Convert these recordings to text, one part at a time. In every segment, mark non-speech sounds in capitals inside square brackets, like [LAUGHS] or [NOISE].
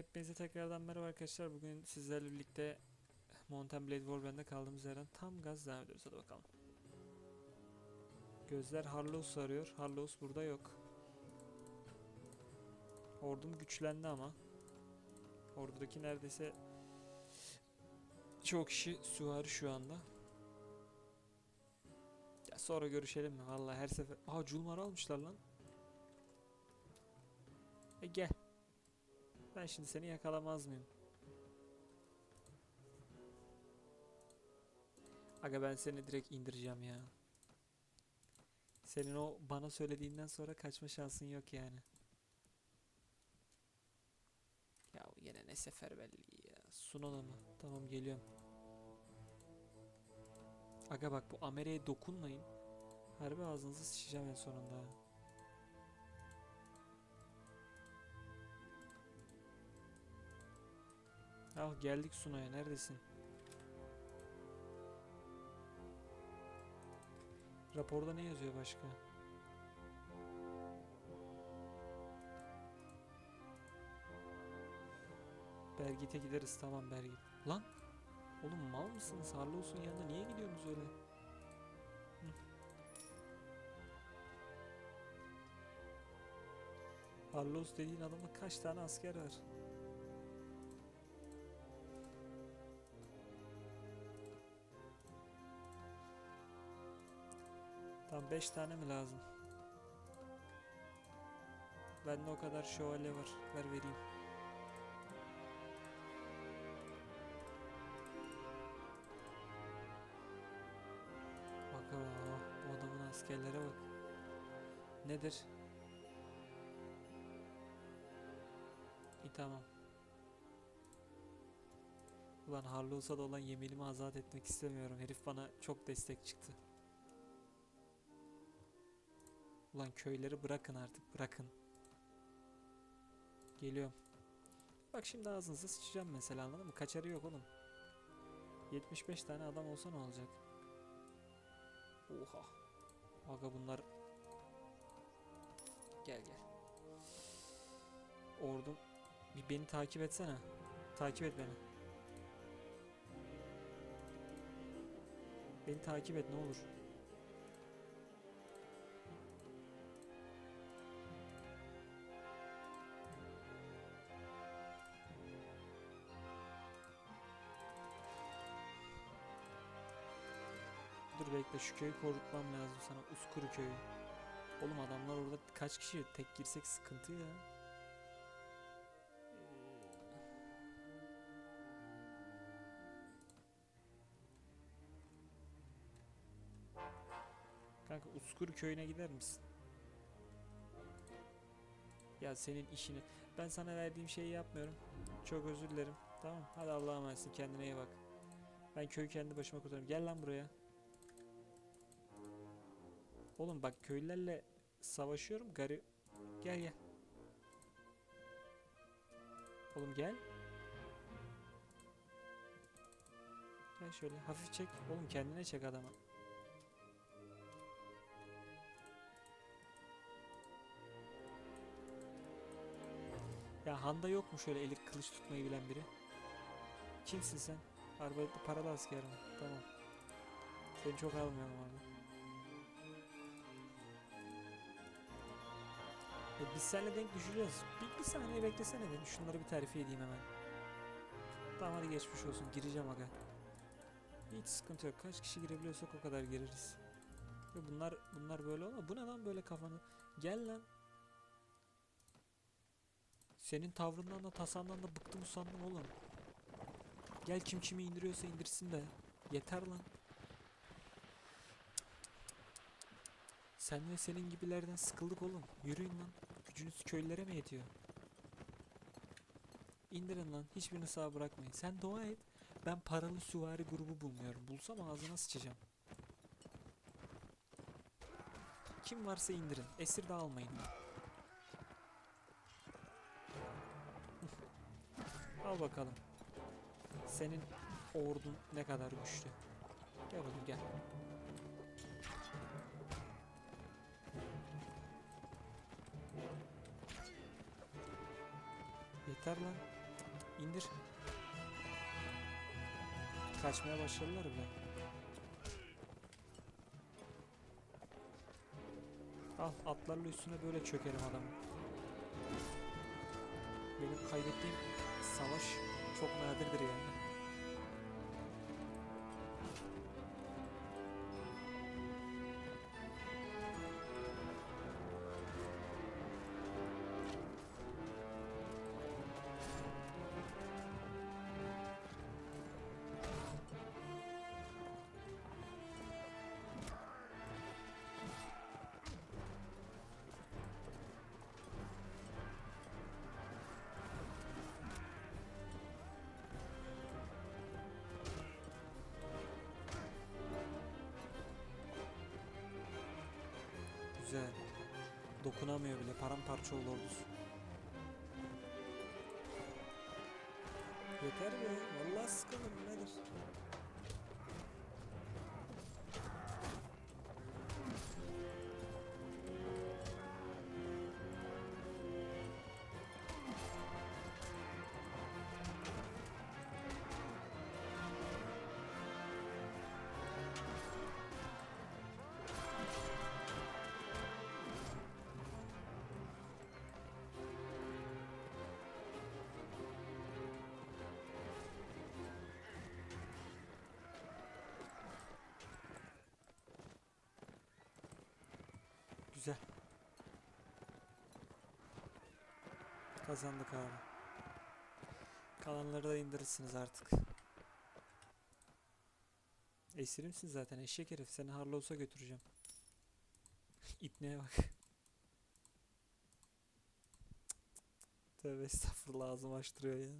Hepinize tekrardan merhaba arkadaşlar. Bugün sizlerle birlikte Mountain Blade Warband'de kaldığımız yerden tam gaz devam ediyoruz. Hadi bakalım. Gözler Harlows arıyor. Harlows burada yok. Ordum güçlendi ama. Ordudaki neredeyse çok kişi süvari şu anda. Ya sonra görüşelim mi? Vallahi her sefer... Aa Culmar almışlar lan. E gel. Ben şimdi seni yakalamaz mıyım? Aga ben seni direkt indireceğim ya. Senin o bana söylediğinden sonra kaçma şansın yok yani. Ya yine ne seferberliği ya. Sunona mı? Tamam geliyorum. Aga bak bu Amere'ye dokunmayın. Harbi ağzınızı sıçacağım en sonunda. Al geldik Sunay'a neredesin? Raporda ne yazıyor başka? Bergit'e gideriz tamam Bergit. Lan! Oğlum mal mısınız? Harlows'un yanına niye gidiyorsunuz öyle? Hı. Dediğin adamda kaç tane asker var? Tam 5 tane mi lazım? Bende o kadar şövalye var. Ver vereyim. Bak bu adamın askerlere bak. Nedir? İyi tamam. Ulan Harlows'a da olan yeminimi azat etmek istemiyorum. Herif bana çok destek çıktı. Ulan köyleri bırakın artık bırakın. Geliyorum. Bak şimdi ağzınıza sıçacağım mesela anladın mı? Kaçarı yok oğlum. 75 tane adam olsa ne olacak? Oha. Aga bunlar... Gel gel. Ordum. Bir beni takip etsene. Takip et beni. Beni takip et ne olur. Bekle şu köyü korutmam lazım sana. Uskuru köyü. Oğlum adamlar orada kaç kişi? Tek girsek sıkıntı ya. Kanka Uskuru köyüne gider misin? Ya senin işini ben sana verdiğim şeyi yapmıyorum. Çok özür dilerim. Tamam. Hadi Allah'a emanetsin. Kendine iyi bak. Ben köyü kendi başıma kurtarırım. Gel lan buraya. Oğlum bak köylülerle savaşıyorum. Gari gel gel. Oğlum gel. Gel şöyle hafif çek. Oğlum kendine çek adamı. Ya Handa yok mu şöyle eli kılıç tutmayı bilen biri? Kimsin sen? Arbaletli paralı asker mi? Tamam. Seni çok almıyorum abi. E biz seninle denk düşeceğiz. Bir, bir saniye beklesene beni. Şunları bir tarife edeyim hemen. Tamam hadi geçmiş olsun. Gireceğim aga. Hiç sıkıntı yok. Kaç kişi girebiliyorsak o kadar gireriz. Ve bunlar bunlar böyle olma. Bu ne lan böyle kafanı? Gel lan. Senin tavrından da tasandan da bıktım usandım oğlum. Gel kim kimi indiriyorsa indirsin de. Yeter lan. Sen ve senin gibilerden sıkıldık oğlum. Yürüyün lan. Gücünüz köylülere mi yetiyor? İndirin lan. Hiçbirini sağ bırakmayın. Sen dua et. Ben paralı süvari grubu bulmuyorum. Bulsam ağzına sıçacağım. Kim varsa indirin. Esir de almayın. [LAUGHS] Al bakalım. Senin ordun ne kadar güçlü. Gel oğlum gel. Yeter lan. İndir. Kaçmaya başladılar bile. Al atlarla üstüne böyle çökerim adamı. Benim kaybettiğim savaş çok nadirdir yani. Güzel. Dokunamıyor bile. Paramparça oldu ordusu. Yeter be. Vallahi sıkıldım. Kazandık abi. Kalanları da indirirsiniz artık. Esirimsin zaten eşek herif. Seni Harlows'a götüreceğim. [LAUGHS] İpneye bak. Tövbe estağfurullah ağzımı açtırıyor ya.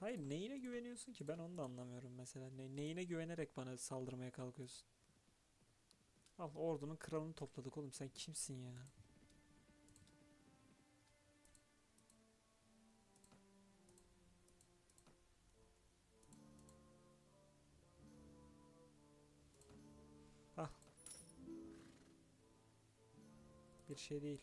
Hayır neyine güveniyorsun ki? Ben onu da anlamıyorum mesela. Ne, neyine güvenerek bana saldırmaya kalkıyorsun? Al ordunun kralını topladık oğlum. Sen kimsin ya? Şey değil.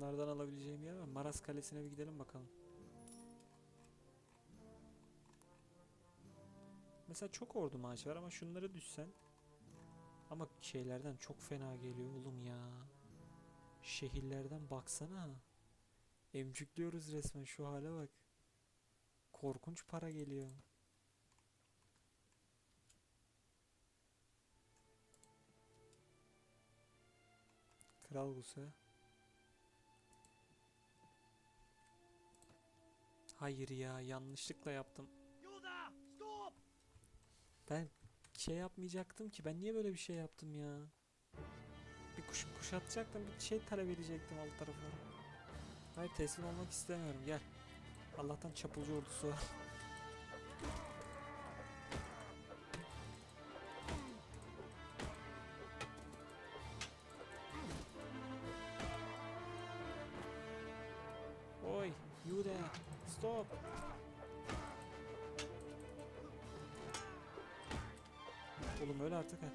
Bunlardan alabileceğim yer var. Maras Kalesi'ne bir gidelim bakalım. Mesela çok ordu maaşı var ama şunları düşsen. Ama şeylerden çok fena geliyor oğlum ya. Şehirlerden baksana. Emcükliyoruz resmen şu hale bak. Korkunç para geliyor. Kral Guse. Hayır ya yanlışlıkla yaptım. Ben şey yapmayacaktım ki. Ben niye böyle bir şey yaptım ya? Bir kuş kuşatacaktım. Bir şey talep edecektim alt tarafa. Hayır teslim olmak istemiyorum. Gel. Allah'tan çapulcu ordusu var. Oğlum öyle artık ha.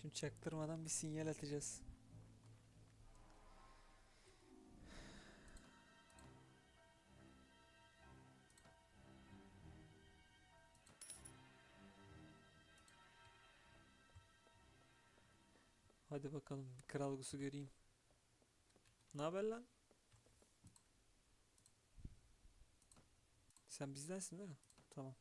Şimdi çaktırmadan bir sinyal atacağız. Hadi bakalım kral gusu göreyim. Ne haber lan? Sen bizdensin değil mi? Tamam.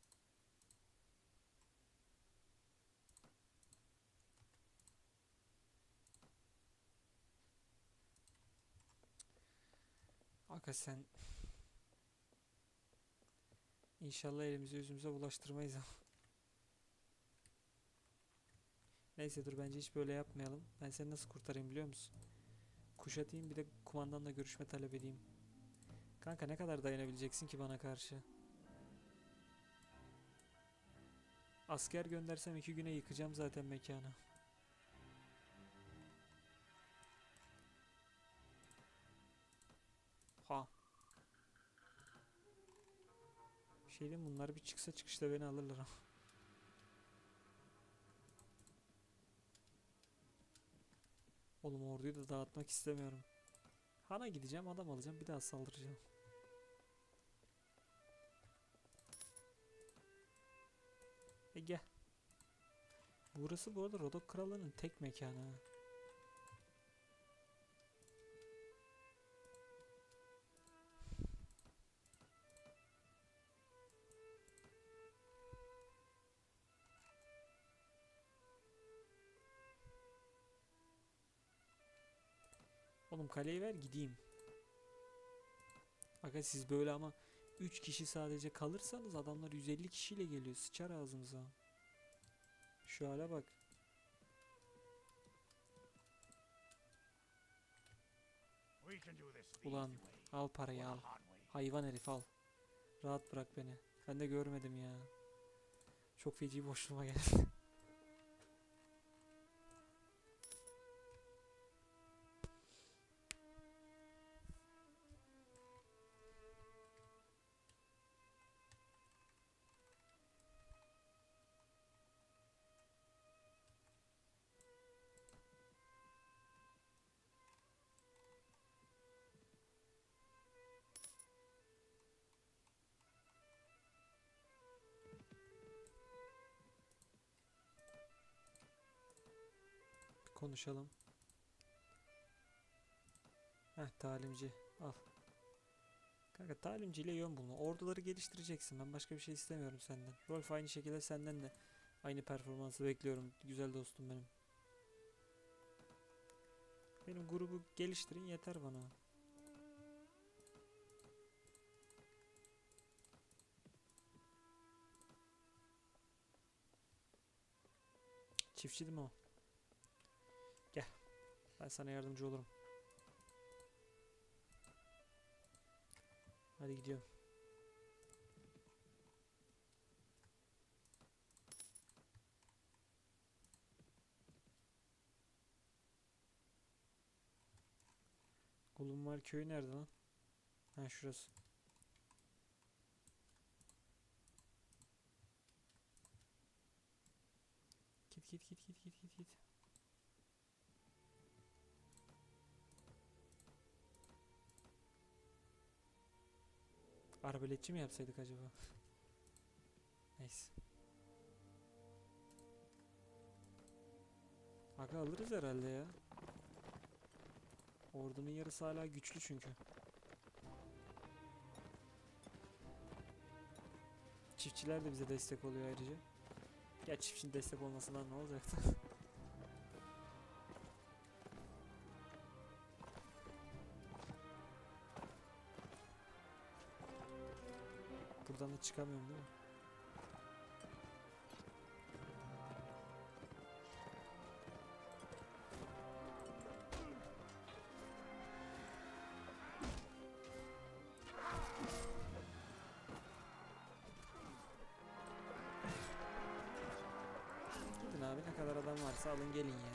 Aga sen... İnşallah elimizi yüzümüze bulaştırmayız ama. Neyse dur bence hiç böyle yapmayalım. Ben seni nasıl kurtarayım biliyor musun? Kuşatayım bir de kumandanla görüşme talep edeyim. Kanka ne kadar dayanabileceksin ki bana karşı? Asker göndersem iki güne yıkacağım zaten mekanı. Şey diyeyim bunlar bir çıksa çıkışta beni alırlar ama. Oğlum orduyu da dağıtmak istemiyorum. Han'a gideceğim, adam alacağım, bir daha saldıracağım. E gel. Burası bu arada Rodok Krallığı'nın tek mekanı. Kaleyi ver gideyim. Aga siz böyle ama 3 kişi sadece kalırsanız adamlar 150 kişiyle geliyor. Sıçar ağzımıza. Şu hale bak. Ulan al parayı al. Hayvan herif al. Rahat bırak beni. Ben de görmedim ya. Çok feci boşluğuma geldi. [LAUGHS] konuşalım. Heh talimci al. Kanka talimciyle yön bulma. Orduları geliştireceksin. Ben başka bir şey istemiyorum senden. Rolf aynı şekilde senden de aynı performansı bekliyorum. Güzel dostum benim. Benim grubu geliştirin yeter bana. Çiftçi değil mi o? Ben sana yardımcı olurum. Hadi gidiyorum. Gulumvar köyü nerede lan? Ha şurası. Git git git git git git git. Arbaletçi mi yapsaydık acaba? Neyse. Aga alırız herhalde ya. Ordunun yarısı hala güçlü çünkü. Çiftçiler de bize destek oluyor ayrıca. Ya çiftçinin destek olmasından ne olacaktı? [LAUGHS] Buradan da çıkamıyorum değil mi? Gidin abi ne kadar adam varsa alın gelin ya.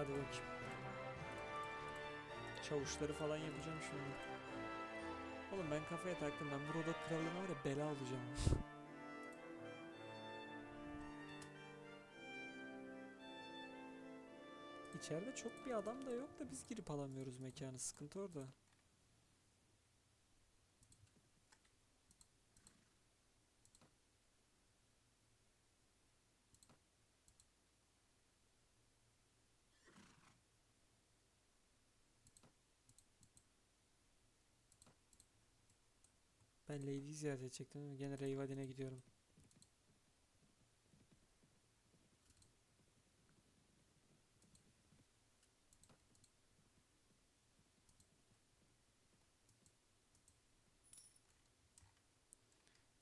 Hadi bakayım. Çavuşları falan yapacağım şimdi. Oğlum ben kafaya taktım. Ben bu Rodok krallığına var ya bela olacağım. İçeride çok bir adam da yok da biz girip alamıyoruz mekanı. Sıkıntı orada. Ben Lady'yi ziyaret edecektim gene Reyvadin'e gidiyorum.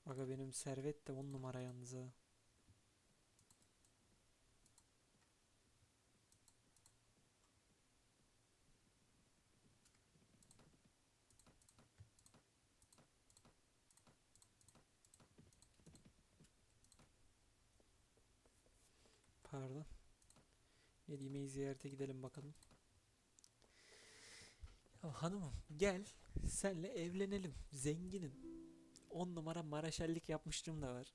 Aga benim servet de on numara yalnız ha. Pardon. Nedime'yi ziyarete gidelim bakalım. Ya hanımım gel senle evlenelim. Zenginim. 10 numara maraşellik yapmışlığım da var.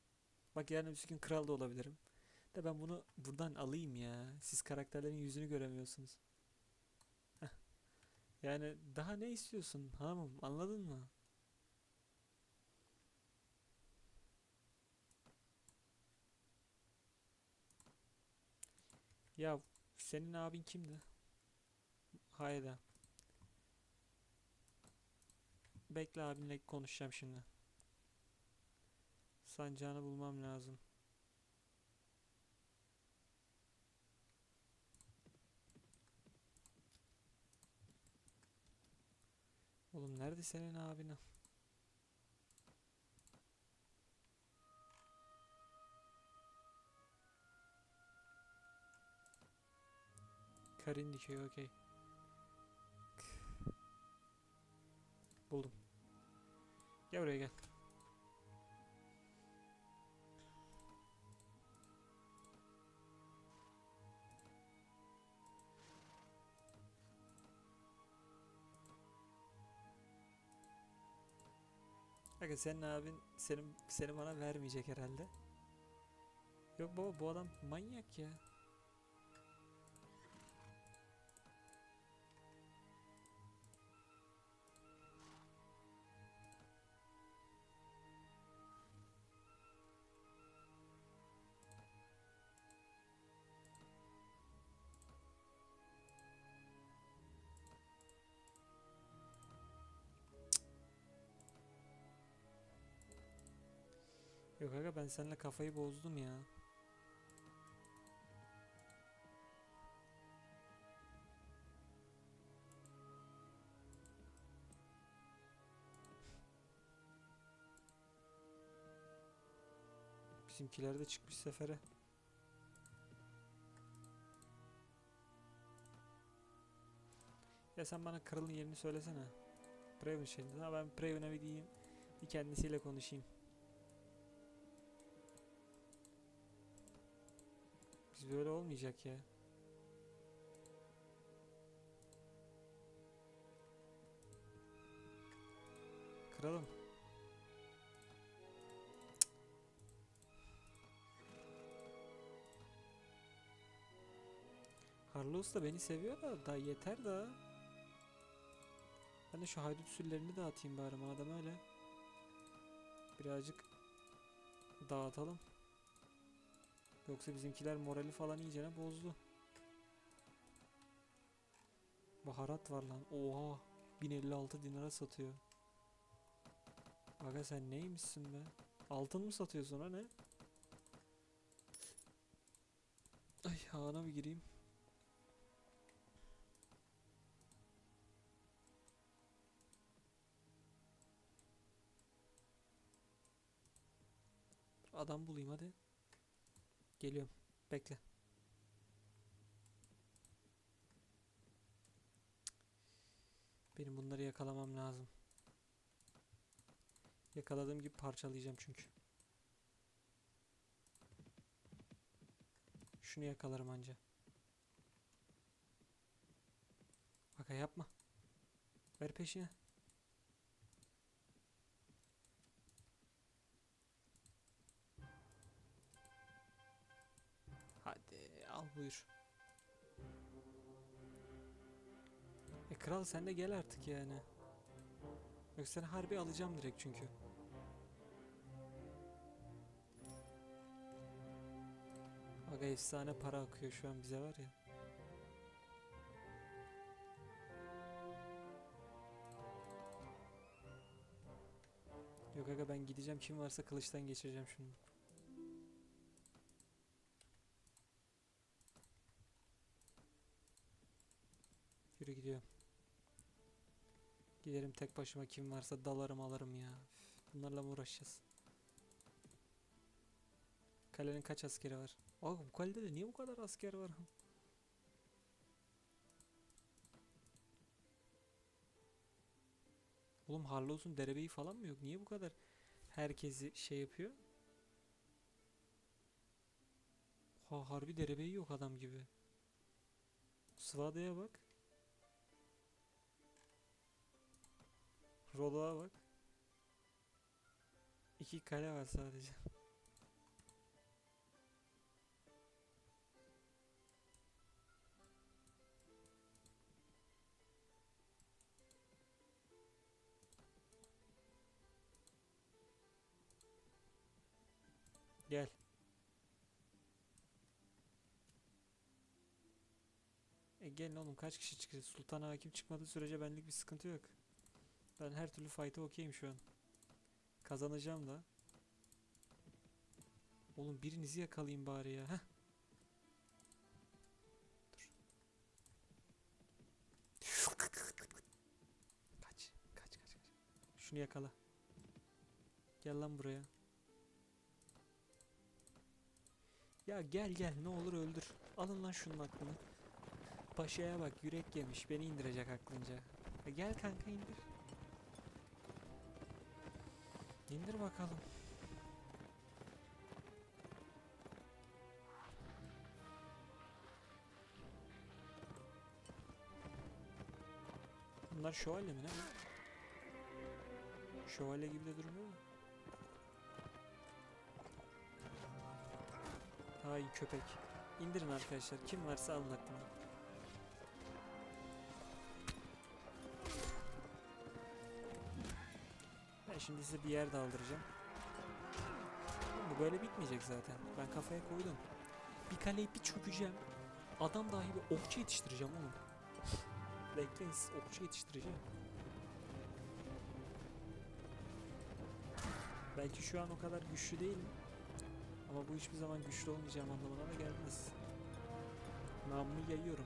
Bak yarın öbür gün kral da olabilirim. De ben bunu buradan alayım ya. Siz karakterlerin yüzünü göremiyorsunuz. Heh. Yani daha ne istiyorsun hanımım anladın mı? Ya senin abin kimdi? Hayda. Bekle abinle konuşacağım şimdi. Sancağını bulmam lazım. Oğlum nerede senin abin? Karin dikiyor okey. Buldum. Gel buraya gel. Aga senin abin senin seni bana vermeyecek herhalde. Yok baba bu adam manyak ya. Yok aga ben seninle kafayı bozdum ya. Bizimkiler de çıkmış sefere. Ya sen bana kralın yerini söylesene. Praven şeyinde. Ha ben Praven'a bir diyeyim. Bir kendisiyle konuşayım. Biz böyle olmayacak ya. Kralım. Carlos da beni seviyor da daha yeter da. Ben de şu haydut süllerini dağıtayım bari madem öyle. Birazcık dağıtalım. Yoksa bizimkiler morali falan iyicene bozdu. Baharat var lan. Oha. 1056 dinara satıyor. Aga sen neymişsin be? Altın mı satıyorsun ha ne? Ay hana bir gireyim. Adam bulayım hadi. Geliyorum. Bekle. Benim bunları yakalamam lazım. Yakaladığım gibi parçalayacağım çünkü. Şunu yakalarım anca. Bak ha, yapma. Ver peşine. Buyur. E kral sen de gel artık yani. Yoksa harbi alacağım direkt çünkü. Aga efsane para akıyor şu an bize var ya. Yok aga ben gideceğim kim varsa kılıçtan geçireceğim şunu. Yürü gidiyorum. Giderim tek başıma kim varsa dalarım alırım ya. Bunlarla mı uğraşacağız? Kalenin kaç askeri var? Aa bu kalede de niye bu kadar asker var? [LAUGHS] Oğlum Harlow'sun derebeyi falan mı yok? Niye bu kadar herkesi şey yapıyor? Ha harbi derebeyi yok adam gibi. Svada'ya bak. Rolo'a bak. İki kale var sadece. Gel. E gelin oğlum kaç kişi çıkacak? Sultan hakim çıkmadığı sürece benlik bir sıkıntı yok. Ben her türlü fight'a okeyim şu an. Kazanacağım da. Oğlum birinizi yakalayayım bari ya. Heh. Kaç, kaç, kaç. Şunu yakala. Gel lan buraya. Ya gel gel ne olur öldür. Alın lan şunun aklını. Paşaya bak yürek yemiş beni indirecek aklınca. E gel kanka indir. İndir bakalım. Bunlar şövalye mi ne? Şövalye gibi de durmuyor mu? Hay köpek. İndirin arkadaşlar. Kim varsa alın aklını. Şimdi size bir yer daldıracağım. Bu böyle bitmeyecek zaten. Ben kafaya koydum. Bir kaleyi bir çökeceğim. Adam dahi bir okçu yetiştireceğim oğlum. Bekleyin siz okçu yetiştireceğim. Belki şu an o kadar güçlü değilim. Ama bu hiçbir zaman güçlü olmayacağım anlamına da gelmez. Namımı yayıyorum.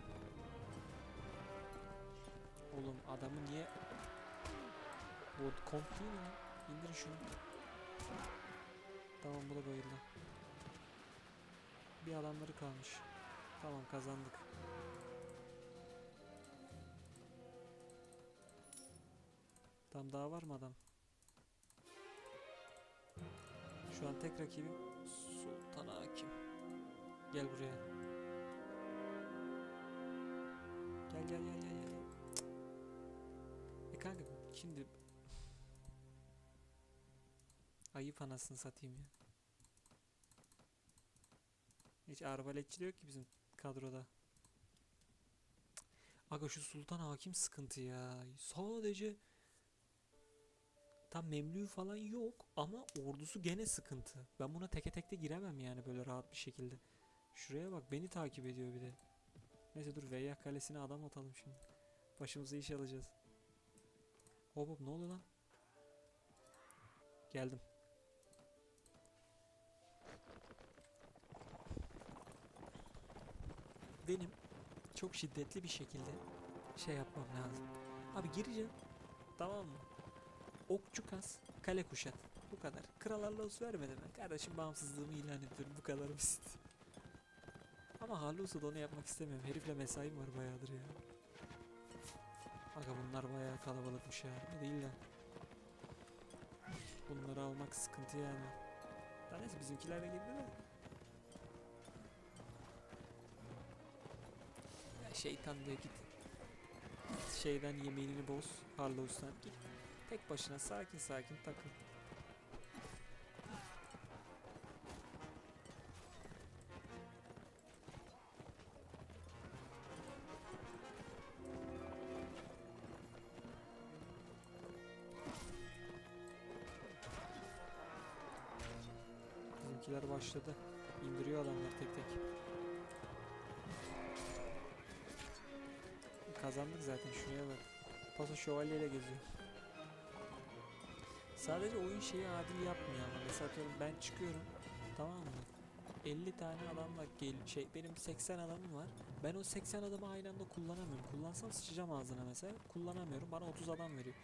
Oğlum adamı niye... Bu komp değil mi? İndirin şunu. Tamam bu da bayıldı. Bir adamları kalmış. Tamam kazandık. Tam daha var mı adam? Şu an tek rakibim Sultan Hakim. Gel buraya. Gel gel gel gel gel. E kanka şimdi ayıp anasını satayım ya. Hiç arbaletçi yok ki bizim kadroda. Aga şu Sultan Hakim sıkıntı ya. Sadece Tam Memlüğü falan yok ama ordusu gene sıkıntı. Ben buna teke tekte giremem yani böyle rahat bir şekilde. Şuraya bak beni takip ediyor bir de. Neyse dur Veyyah Kalesi'ne adam atalım şimdi. Başımıza iş alacağız. Hop hop ne oluyor lan? Geldim. Benim çok şiddetli bir şekilde şey yapmam lazım. Abi gireceğim. Tamam mı? Okçu kas, kale kuşat. Bu kadar. Krala los vermedi mi? Kardeşim bağımsızlığımı ilan ediyorum. Bu kadar basit. Ama Harlus'u da onu yapmak istemiyorum. Herifle mesaim var bayağıdır ya. Aga bunlar bayağı kalabalıkmış ya. Ne değil de. Bunları almak sıkıntı yani. Daha neyse bizimkiler de girdi de. Şeytan git. Git şeyden yemeğini boz. Harlow's'tan git. Tek başına sakin sakin takıl. Kazandık zaten şuraya bak. Paso şövalyeyle geziyor. Sadece oyun şeyi adil yapmıyor ama mesela atıyorum ben çıkıyorum tamam mı? 50 tane adamla gel şey benim 80 adamım var. Ben o 80 adamı aynı anda kullanamıyorum. Kullansam sıçacağım ağzına mesela. Kullanamıyorum. Bana 30 adam veriyor.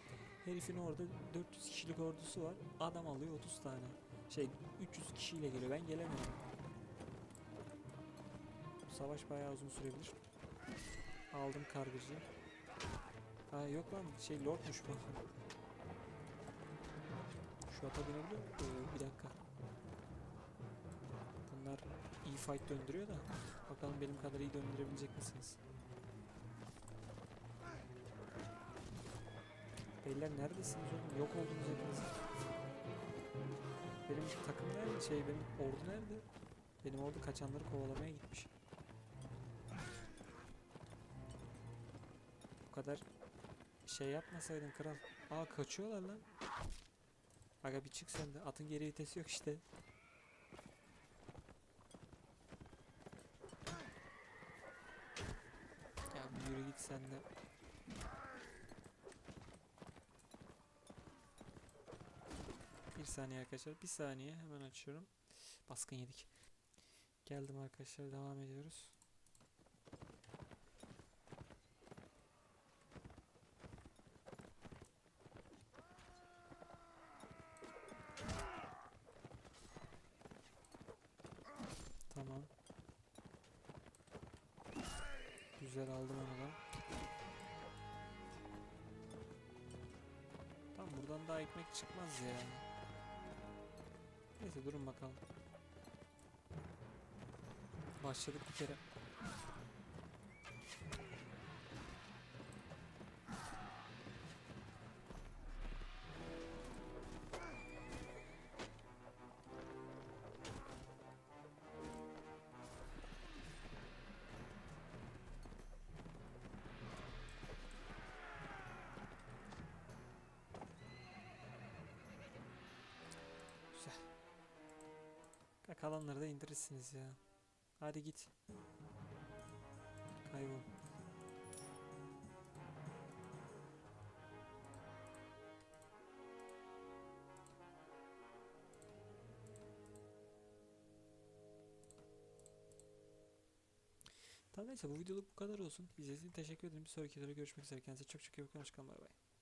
Herifin orada 400 kişilik ordusu var. Adam alıyor 30 tane. Şey 300 kişiyle geliyor. Ben gelemiyorum. Savaş bayağı uzun sürebilir. Aldım kargıcı. Ha yok lan şey lordmuş bu. Şu ata binebiliyor muyum? Ee, bir dakika. Bunlar iyi fight döndürüyor da. Bakalım benim kadar iyi döndürebilecek misiniz? Beyler neredesiniz oğlum? Yok oldunuz hepiniz. Benim takım nerede? Şey benim ordu nerede? Benim ordu kaçanları kovalamaya gitmiş. Kadar şey yapmasaydın kral. Aa kaçıyorlar lan. Aga bir çık sen de. Atın geri vitesi yok işte. Ya bir yürü git sen de. Bir saniye arkadaşlar. Bir saniye hemen açıyorum. Baskın yedik. Geldim arkadaşlar devam ediyoruz. Çıkmaz ya. Neyse durun bakalım. Başladık bir kere. Kalanları da indirirsiniz ya. Hadi git. Kaybol. Tamam neyse bu videoluk bu kadar olsun. İzlediğiniz için teşekkür ederim. Bir sonraki videoda görüşmek üzere. Kendinize çok çok iyi bakın. Hoşçakalın. Bay bay.